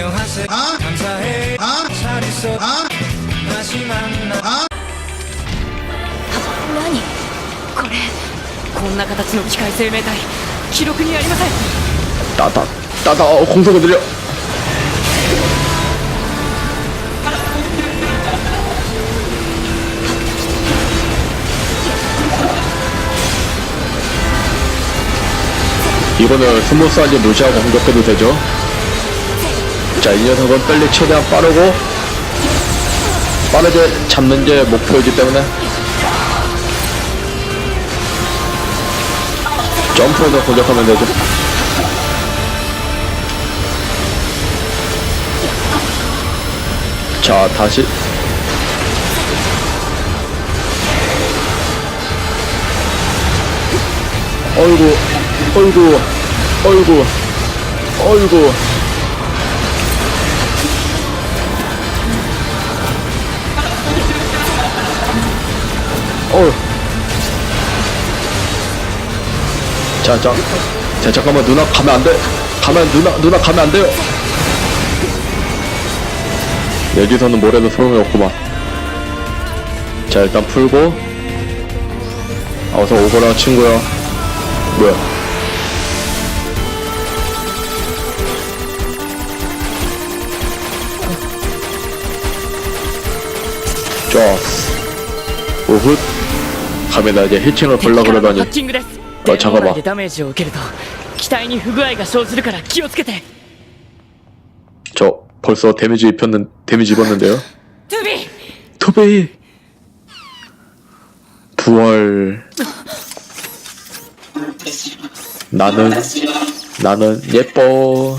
안녕하세요 감사해 잘 있어 다시 만나 何これこんな形の機械生命体記録にありません 따다 따다 어, 공소가 느려 이거는 스무스하게 무시하고 공격해도 되죠 자 이 녀석은 빨리 최대한 빠르고 빠르게 잡는 게 목표이기 때문에 점프해서 공격하면 되죠. 자 다시. 어이구 어이구 어이구 어이구 어우 자, 자, 자, 잠깐만, 누나 가면 안 돼. 가면, 누나, 누나 가면 안 돼요. 여기서는 뭐래도 소용이 없구만. 자, 일단 풀고. 아, 어서 오거라, 친구야. 뭐야. 좋았어. 오훗. 카메라 이제 해칭을 敵 보려 からのハ 그러다니. ッキングですあちゃがば電波でダメージを受けると機体に不具合が生じるから気をつけて 저 벌써 데미지 입혔는 데미지 입었는데요. トゥビー 토베이 부활 나는 나는 예뻐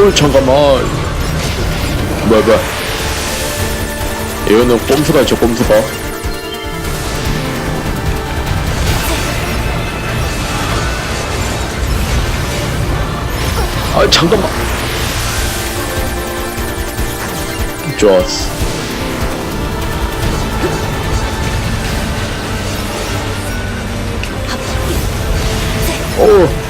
오 잠깐만. 뭐야 뭐야. 이거는 꼼수가 있죠 꼼수가. 아 잠깐만. 좋았어. 오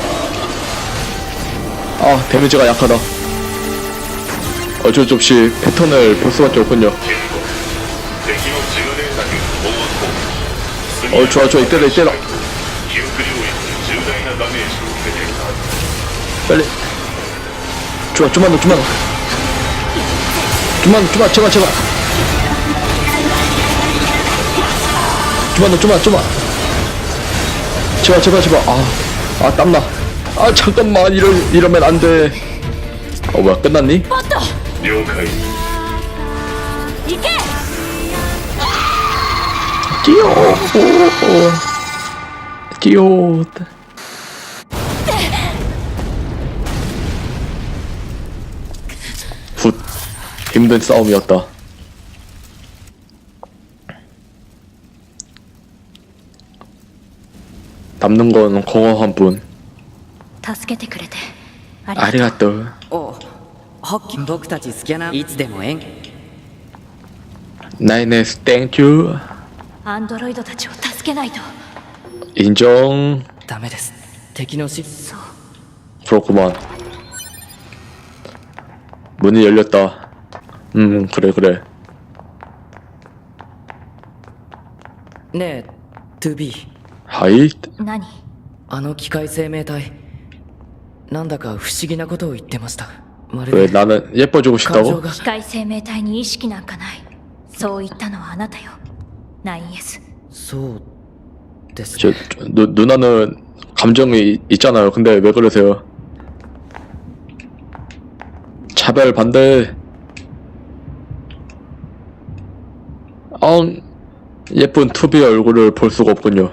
아 데미지가 약하다. 어쩔 수 없이 패턴을 볼 수밖에 없군요. 어 좋아 좋아. 이때려 이때려 빨리. 좋아 좀만 더 좀만 더. 좀만 더 좀만 제발 제발. 좀만 더 좀만 좀만. 제발 제발 제발. 아 아 땀나. 아 잠깐만 이러 이러면 안돼 어 뭐야 끝났니 ポット了解行け 뛰어 뛰어 굿 힘든 싸움이었다 남는 건 공허한 분 助けてくれてありがとう 아리가또 おハッキン僕たちスキャナーいつでも縁 나이네스 땡큐 アンドロイドたちを助けないと 인정 ダメです敵のし 그렇구만 문이 열렸다. 음, 그래, 그래. ねえ 2B 하이, 何あの機械生命体 なんだか不思議なことを言ってましたまる 왜 で 나는 예뻐지고 感情 싶다고? が機械生命体に意識なんかないそう言ったのはあなたよ 9S そうですね 저, 저 누, 누나는 감정이 있- 있잖아요. 근데 왜 그러세요? 차별 반대. 엉, 예쁜 투비의 얼굴을 볼 수가 없군요.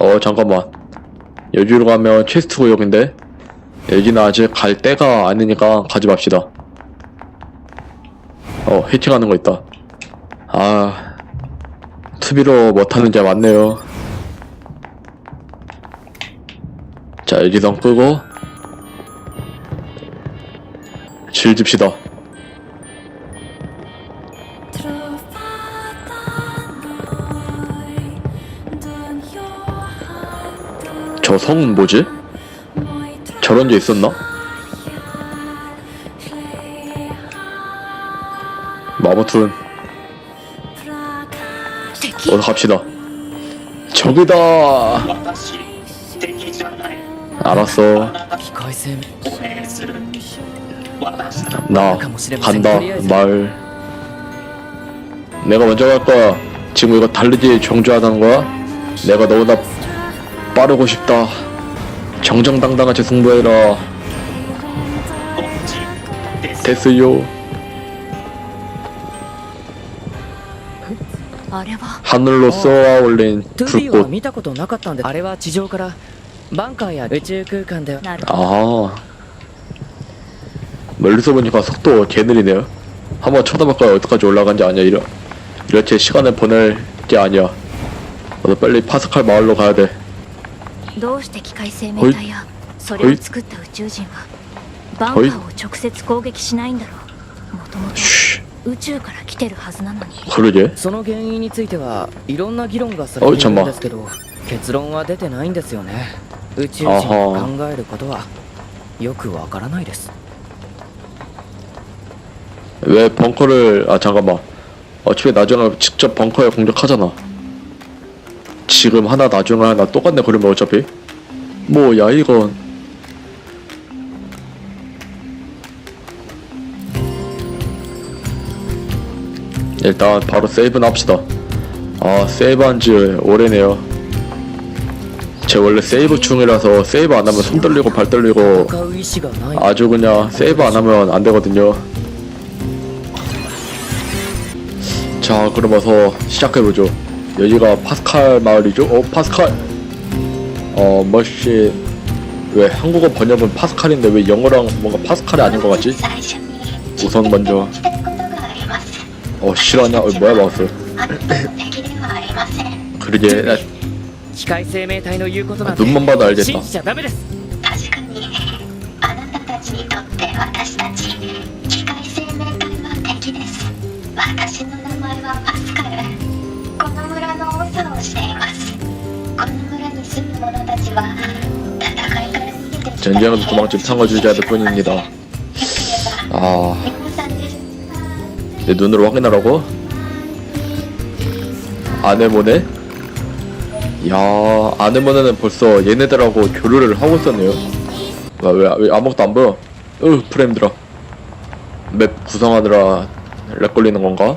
어, 잠깐만. 여기로 가면 퀘스트 구역인데? 여기는 아직 갈 때가 아니니까 가지 맙시다. 어, 히팅하는 거 있다. 아, 투비로 못하는 게 많네요. 자, 여기선 끄고 즐깁시다. 저 성은 뭐지? 저런 게 있었나? 마버툰 어서 갑시다. 저기다. 알았어. 나 간다. 마을 내가 먼저 갈 거야. 지금 이거 달리기 정주하는 거야? 내가 너보다 빠르고 싶다. 정정당당하게 승부해라 됐어요 あれは 하늘로 쏘아 올린 2B は 불꽃 見たことなかったんであれは地上からバンカーや宇宙空間ではなるほど 아 멀리서 보니까 속도 개 느리네요 한번 쳐다볼까요 어디까지 올라간지 아니야 이러, 이렇게 시간을 보낼 게 아니야 나도 빨리 파스칼 마을로 가야 돼 どうして機械生命体やそれを作った宇宙人はバンカーを直接攻撃しないんだろうもともと 쉬 宇宙から来てるはずなのに 그러게 その原因についてはいろんな議論がされているんですけど結論は出てないんですよね宇宙人が考えることはよくわからないです 왜 벙커를 아 잠깐만 어차피 나중에 직접 벙커에 공격하잖아 지금 하나 나중에 하나 똑같네 그러면 어차피. 뭐야 이건. 일단 바로 세이브나 합시다. 아 세이브한지 오래네요. 제 원래 세이브 충이라서 세이브 안하면 손 떨리고 발 떨리고 아주 그냥 세이브 안하면 안되거든요. 자 그러면서 시작해보죠. 여기가 파스칼 마을이죠? 어 파스칼! 어 멋시 왜 한국어 번역은 파스칼인데 왜 영어랑 뭔가 파스칼이 아닌 것 같지? 우선 먼저 어 실화냐? 어 뭐야 마우스 그러게 아, 눈만 봐도 알겠다 この村の長をしていますこの村に住む者たちは戦いから逃げてきた 전쟁에서 도망친 상어주자들 뿐입니다. できれば 아, 皆さん自身 내 눈으로 확인하라고? 아네모네? 야, 아네모네는 벌써 얘네들하고 교류를 하고 있었네요. 아, 왜, 왜 아무것도 안 보여? 으, 프레임들아. 맵 구성하느라 렉 걸리는 건가?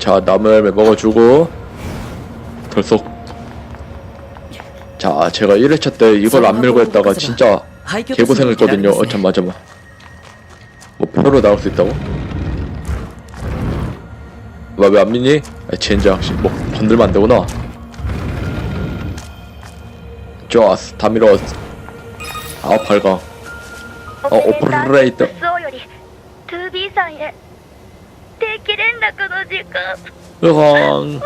자, 맵 먹어주고, 덜썩. 자, 제가 1회차 때 이걸 안 밀고 했다가 진짜 개고생했거든요. 어, 잠만, 잠만. 뭐, 표로 나올 수 있다고? 왜안 믿니? 아, 젠장, 씨, 뭐, 건들면 안 되구나. 좋았어, 다 밀었어. 아, 발광. 어, 오퍼레이터. より 2B さんへ定期連絡の時間 으강.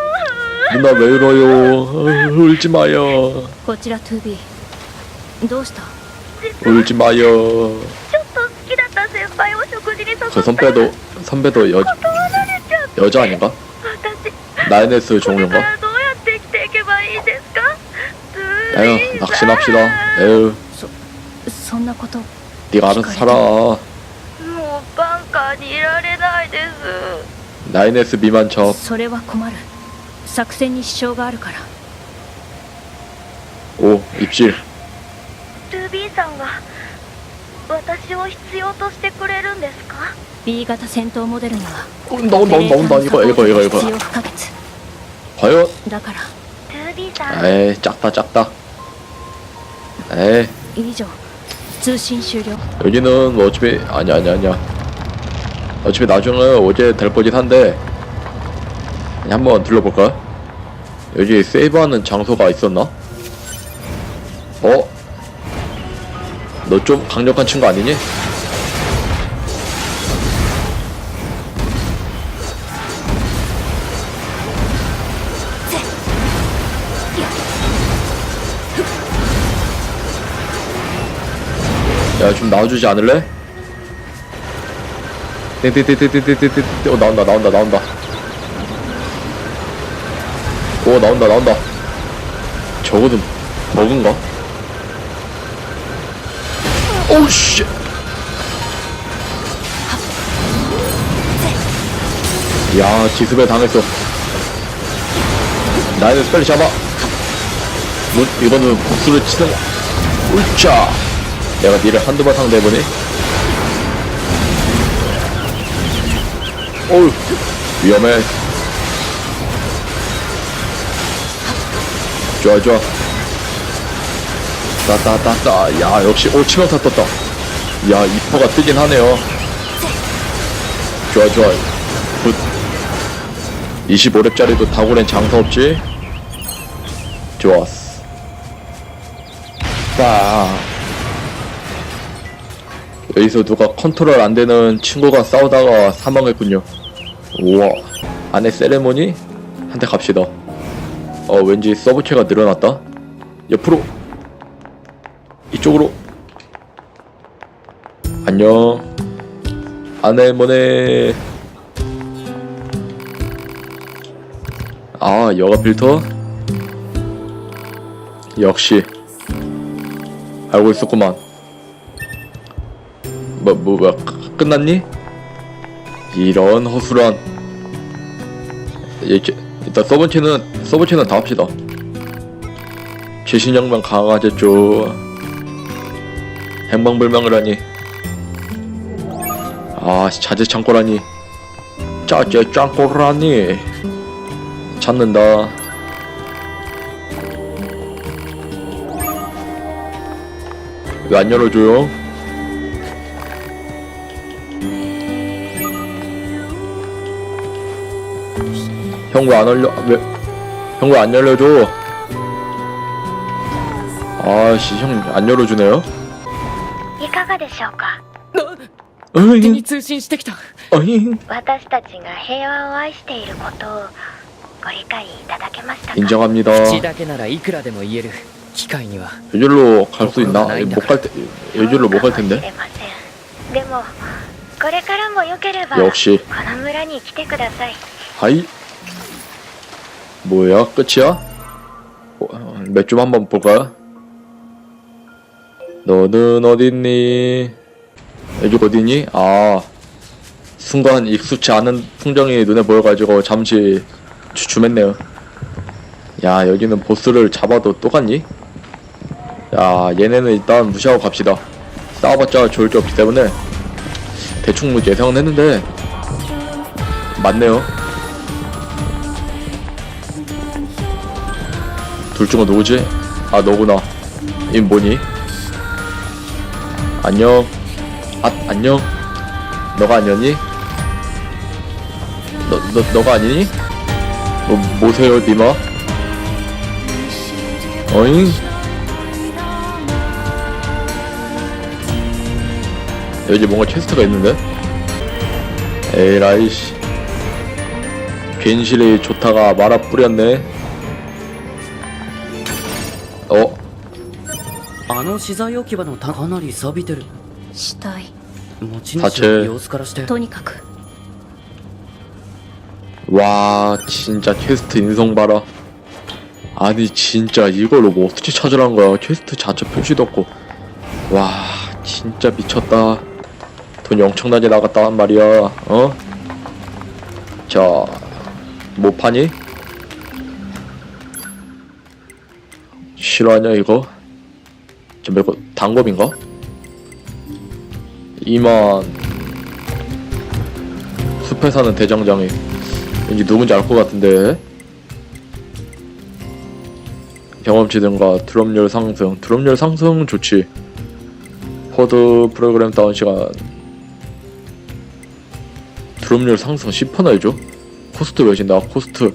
누나 왜 울어요? 어, 울지 마요. こちら 2B どうした 울지 마요. ちょっと好きだった先輩を食事に誘った 그 선배도, 선배도 여, 断られちゃって 여자 아닌가? 私 나이네스 これ 종류인가? からどうやって生きていけばいいですか 에휴, 낚시납시다. 에휴, そんなこと 네가 알아서 살아. 9S 미만 첩 それは困る作戦に支障があるから 오 입질 ルビーさんが私を必要としてくれるんですか B 型戦闘モデルには 어, 나온다 나온다 나온다 이거 이거 이거 이거 必要不可欠 과연 だからルビーさ 에이 작다 작다 에이 以上通信終了 여기는 뭐 어차피 아니 아니 아니야 어차피 나중에 어제 될 거긴 한데 한번 둘러볼까? 여기 세이브하는 장소가 있었나? 어? 너 좀 강력한 친구 아니니? 야 좀 나와주지 않을래? 띠띠띠띠띠띠띠 어 나온다 나온다 나온다 오 나온다 나온다 저거는 버그인가? 오우 씨 야, 기습에 당했어. 나이스 빨리 잡아. 뭐, 이거는 복수를 치는. 울자. 내가 니를 한두 번 상대해보니 어우, 위험해. 좋아, 좋아. 따따따따. 야, 역시, 오, 치명타 떴다. 야, 이퍼가 뜨긴 하네요. 좋아, 좋아. 굿. 25렙짜리도 다고렌 장사 없지? 좋았어. 빠. 여기서 누가 컨트롤 안 되는 친구가 싸우다가 사망했군요. 우와. 안에 세레모니? 한테 갑시다. 어, 왠지 서브체가 늘어났다. 옆으로. 이쪽으로. 안녕. 아네모네. 아, 여가 필터? 역시. 알고 있었구만. 뭐, 뭐, 뭐, 끝- 끝났니? 이런 허술한. 일단 서브체는, 서브체는 다 합시다. 최신형만 강화하셨죠. 행방불명을 하니. 아, 자재 창고라니. 짜재 짱꼬라니. 찾는다. 왜 안 열어줘요? 형 왜 안 열려? 왜? 형 왜 안 열려줘? 아씨 형 안 열어주네요? いかがでしょうか手 어잉 に通信してきた 어잉 私たちが平和を愛していることをご理解いただけましたか 인정합니다. 口だけならいくらでも言える機械には 여기로 갈 수 있나? 못 갈 때, 여기로 못 갈 かもし 텐데. れませんでもこれからもよければこ 역시 の村に来てください 하이 뭐야 끝이야? 어, 몇좀 한번 볼까요? 너는 어딨니? 여기 어디니? 아 순간 익숙치 않은 풍경이 눈에 보여가지고 잠시 주춤했네요 야 여기는 보스를 잡아도 또 갔니? 야 얘네는 일단 무시하고 갑시다 싸워봤자 좋을 게 없기 때문에 대충 뭐 예상은 했는데 맞네요 둘 중은 누구지? 아 너구나 이 뭐니? 안녕 아 안녕 너가 아니었니? 너, 너, 너가 아니니? 뭐, 뭐세요 니마? 어잉? 여기 뭔가 퀘스트가 있는데? 에이라이씨 괜시리 좋다가 말아 뿌렸네 の資材置き場のたかなり錆びてる死体持ち主さての様子からしてとにかく 와 진짜 퀘스트 인성 봐라 아니 진짜 이걸로 뭐 어떻게 찾으란 거야 퀘스트 자체 표시도 없고 와 진짜 미쳤다 돈 엄청나게 나갔다 한 말이야 어? 자, 뭐 파니? 실화냐 이거? 저 말고 단검인가? 이만. 숲에 사는 대장장이. 왠지 누군지 알 것 같은데. 경험치 등과 드롭률 상승. 드롭률 상승 좋지. 포드 프로그램 다운 시간. 드롭률 상승 10%나 해줘? 코스트 외진다 코스트.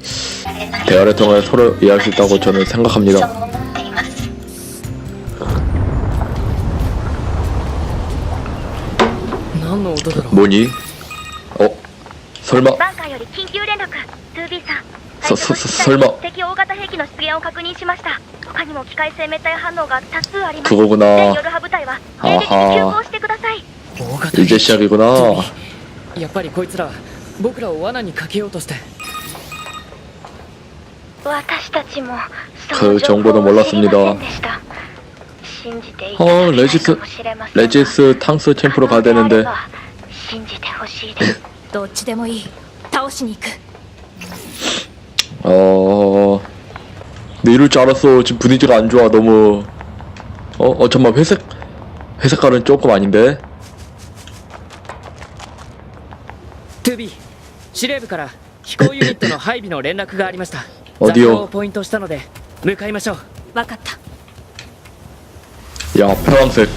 대화를 통해 서로 이해할 수 있다고 저는 생각합니다 뭐니? 어? 설마 バンカーより緊急連絡 2B さんそそそ설마 敵大型兵器の出現を確認しました他にも機械生命体反応が多数あります 그거구나 全ヨルハ部隊は迎撃に急行してください大型 이제 시작이구나 やっぱりこいつら僕らを罠にかけようとして私たちも 그 정보는 몰랐습니다 信じてい 어 레지스 레지스 탕스 챔프로 가야 되는데 信じてほしいですどっちでもいい倒しに行く 어... 근데 이럴 줄 알았어 지금 분위기가 안 좋아 너무 어? 어 잠깐만 회색 회색깔은 조금 아닌데 2B 司令部から飛行ユニットの配備の連絡がありましたおディオ座標をポイントしたので向かいましょう分かった 야 파란색